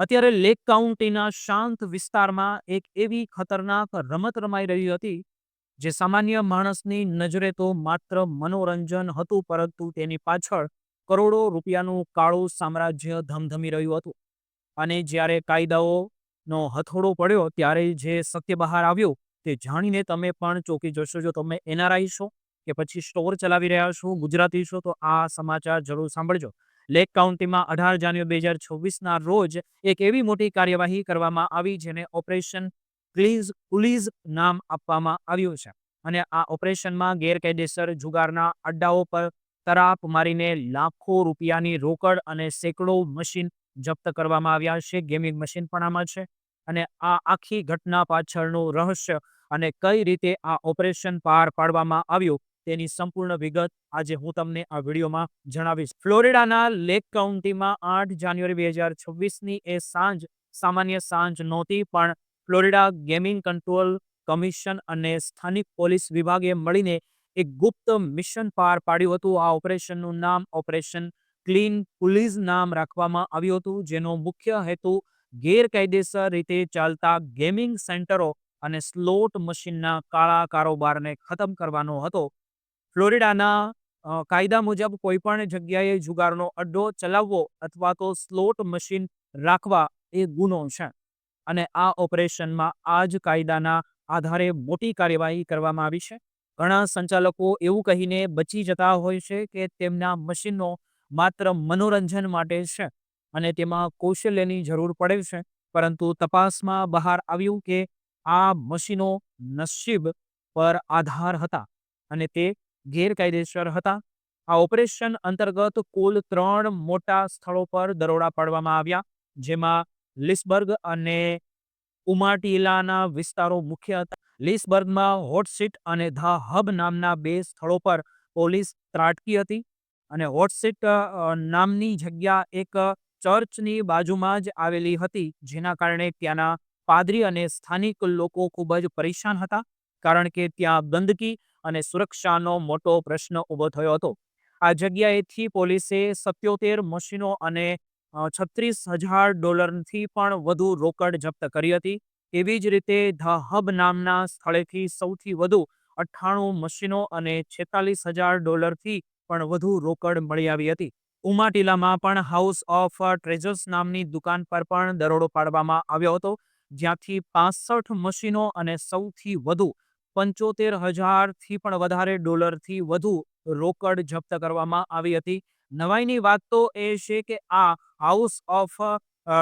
અત્યારે લેક કાઉન્ટીના શાંત વિસ્તારમાં એક એવી ખતરનાક રમત રમાઈ રહી હતી, જે સામાન્ય માણસની નજરે તો માત્ર મનોરંજન હતું, પરંતુ તેની પાછળ કરોડો રૂપિયાનું કાળું સામ્રાજ્ય ધમધમી રહ્યું હતું. અને જ્યારે કાયદાઓનો હથોડો પડ્યો, ત્યારે જે સત્ય બહાર આવ્યું, તે જાણીને તમે પણ ચોંકી જશો. જો તમે એનઆરઆઈ છો કે પછી સ્ટોર ચલાવી રહ્યા છો, ગુજરાતી છો, તો આ સમાચાર જરૂર સાંભળજો. લેક કાઉન્ટીમાં અઢાર જાન્યુઆરી બે હજાર છવ્વીસના રોજ એક એવી મોટી કાર્યવાહી કરવામાં આવી જેને ઓપરેશન ક્લીઝ પુલીઝ નામ આપવામાં આવ્યું છે. અને આ ઓપરેશનમાં ગેરકાયદેસર જુગારના અડ્ડાઓ પર તરાપ મારીને લાખો રૂપિયાની રોકડ અને સેંકડો મશીન જપ્ત કરવામાં આવ્યા છે. ગેમિંગ મશીન પણ આમાં છે. અને આ આખી ઘટના પાછળનું રહસ્ય અને કઈ રીતે આ ઓપરેશન પાર પાડવામાં આવ્યું તેની સંપૂર્ણ વિગત આજે હું તમને આ વિડીયોમાં જણાવીશ. ફ્લોરિડાના લેક કાઉન્ટીમાં આઠ જાન્યુઆરી બે હજાર છવ્વીસની એ સાંજ સામાન્ય સાંજ નહોતી, પણ ફ્લોરિડા ગેમિંગ કંટ્રોલ કમિશન અને સ્થાનિક પોલીસ વિભાગે મળીને એક ગુપ્ત મિશન પાર પાડ્યું હતું. આ ઓપરેશનનું નામ ઓપરેશન ક્લીન પુલીસ નામ રાખવામાં આવ્યું હતું, જેનો મુખ્ય હેતુ ગેરકાયદેસર રીતે ચાલતા ગેમિંગ સેન્ટરો અને સ્લોટ મશીનના કાળા કારોબારને ખતમ કરવાનો હતો. ફ્લોરિડાના કાયદા મુજબ કોઈ પણ જગ્યાએ જુગારનો અડ્ડો ચલાવવો અથવા તો સ્લોટ મશીન રાખવા એ ગુનો છે. અને આ ઓપરેશનમાં આ જ કાયદાના આધારે મોટી કાર્યવાહી કરવામાં આવી છે. ઘણા સંચાલકો એવું કહીને બચી જતા હોય છે કે તેમના મશીનો માત્ર મનોરંજન માટે છે અને તેમાં કૌશલ્યની જરૂર પડે છે. પરંતુ તપાસમાં બહાર આવ્યું કે આ મશીનો નસીબ પર આધાર હતા અને તે ગેરકાયદેસર હતા. આ ઓપરેશન અંતર્ગત કુલ ત્રણ મોટા સ્થળો પર દરોડા પાડવામાં આવ્યા, જેમાં લિસબર્ગ અને ઉમાટીલાના વિસ્તારો મુખ્ય હતા. લિસબર્ગમાં હોટસીટ અને ધ હબ નામના બે સ્થળો પર પોલીસ ત્રાટકી હતી અને હોટસીટ નામની જગ્યા એક ચર્ચની બાજુમાં જ આવેલી હતી, જેના કારણે ત્યાંના પાદરી અને સ્થાનિક લોકો ખૂબ જ પરેશાન હતા, કારણ કે ત્યાં ગંદકી અને સુરક્ષાનો મોટો પ્રશ્ન ઊભો થયો હતો. આ જગ્યાએથી પોલીસે સત્યોતેર મશીનો અને છત્રીસ હજાર ડોલરથી પણ વધુ રોકડ જપ્ત કરી હતી. એવી જ રીતે ધ હબ નામના સ્થળેથી સૌથી વધુ અઠ્ઠાણું મશીનો અને છેતાલીસ હજાર ડોલરથી પણ વધુ રોકડ મળી આવી હતી. ઉમાટીલામાં પણ હાઉસ ઓફ ટ્રેઝર્સ નામની દુકાન પર પણ દરોડો પાડવામાં આવ્યો હતો. જ્યાંથી પાસઠ મશીનો અને સૌથી વધુ પંચોતેર હજારથી પણ વધારે ડોલરથી વધુ રોકડ જપ્ત કરવામાં આવી હતી. નવાઈની વાત તો એ છે કે આ હાઉસ ઓફ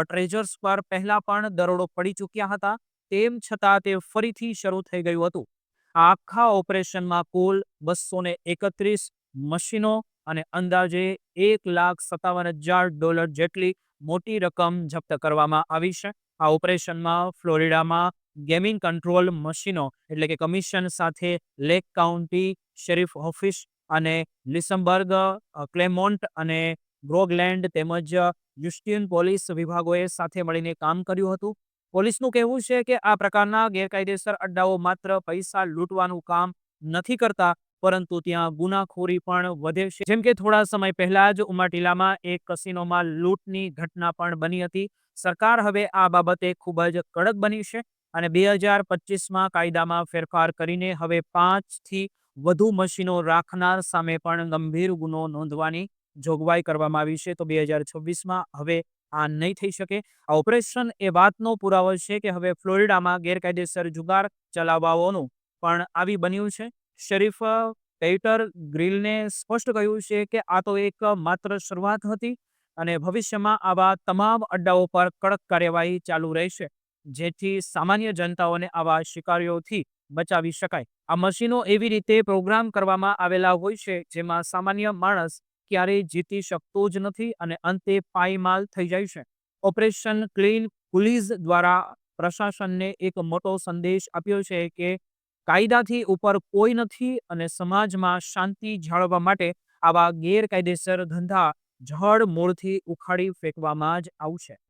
ટ્રેઝર્સ પર પહેલા પણ દરોડો પડી ચૂક્યા હતા. તેમ છતાં તે ફરીથી શરૂ થઈ ગયું હતું. આખા ઓપરેશનમાં કુલ બસો ને એકત્રીસ મશીનો અને અંદાજે એક લાખ સત્તાવન હજાર ડોલર જેટલી મોટી રકમ જપ્ત કરવામાં આવી છે. આ ઓપરેશનમાં ફ્લોરિડામાં ગેમિંગ કંટ્રોલ મશીનો, એટલે કે કમિશન સાથે લેક કાઉન્ટી શેરીફ ઓફિસ અને લિસમબર્ગ ક્લેમોન્ટ અને ગ્રોગલેન્ડ તેમજ યુસ્ટિયન પોલીસ વિભાગોએ સાથે મળીને કામ કર્યું હતું. પોલીસનું કહેવું છે કે આ પ્રકારના ગેરકાયદેસર અડ્ડાઓ માત્ર પૈસા લૂંટવાનું કામ નથી કરતા પરંતુ ત્યાં ગુનાખોરી પણ વધે છે. જેમ કે થોડા સમય પહેલા જ ઉમાટીલામાં એક કસિનોમાં લૂંટની ઘટના પણ બની હતી. સરકાર હવે આ બાબતે ખૂબ જ કડક બની છે અને બે હજાર પચીસમાં કાયદામાં ફેરફાર કરીને હવે પાંચથી વધુ મશીનો રાખનાર સામે પણ ગંભીર ગુનો નોંધવાની જોગવાઈ કરવામાં આવી છે. તો બે હજાર છવ્વીસમાં હવે આ નહીં થઈ શકે. આ ઓપરેશન એ વાતનો પુરાવો છે કે હવે ફ્લોરિડામાં ગેરકાયદેસર જુગાર ચલાવવાઓનું પણ આવી બન્યું છે. શરીફ પેઇટર ગ્રીલને સ્પષ્ટ કહ્યું છે કે આ તો એક માત્ર શરૂઆત હતી અને ભવિષ્યમાં આવા તમામ અડ્ડાઓ પર કડક કાર્યવાહી ચાલુ રહેશે, જેથી સામાન્ય જનતાઓને આવા શિકારીઓથી બચાવી શકાય. આ મશીનો એવી રીતે પ્રોગ્રામ કરવામાં આવેલા હોય છે જેમાં સામાન્ય માણસ ક્યારેય જીતી શકતો જ નથી અને અંતે પાયમાલ થઈ જાય છે. ઓપરેશન ક્લીન પુલીઝ દ્વારા પ્રશાસનને એક મોટો સંદેશ આપ્યો છે કે કાયદાથી ઉપર કોઈ નથી અને સમાજમાં શાંતિ જાળવવા માટે આવા ગેરકાયદેસર ધંધા જડ મૂળથી ઉખાડી ફેંકવામાં જ આવશે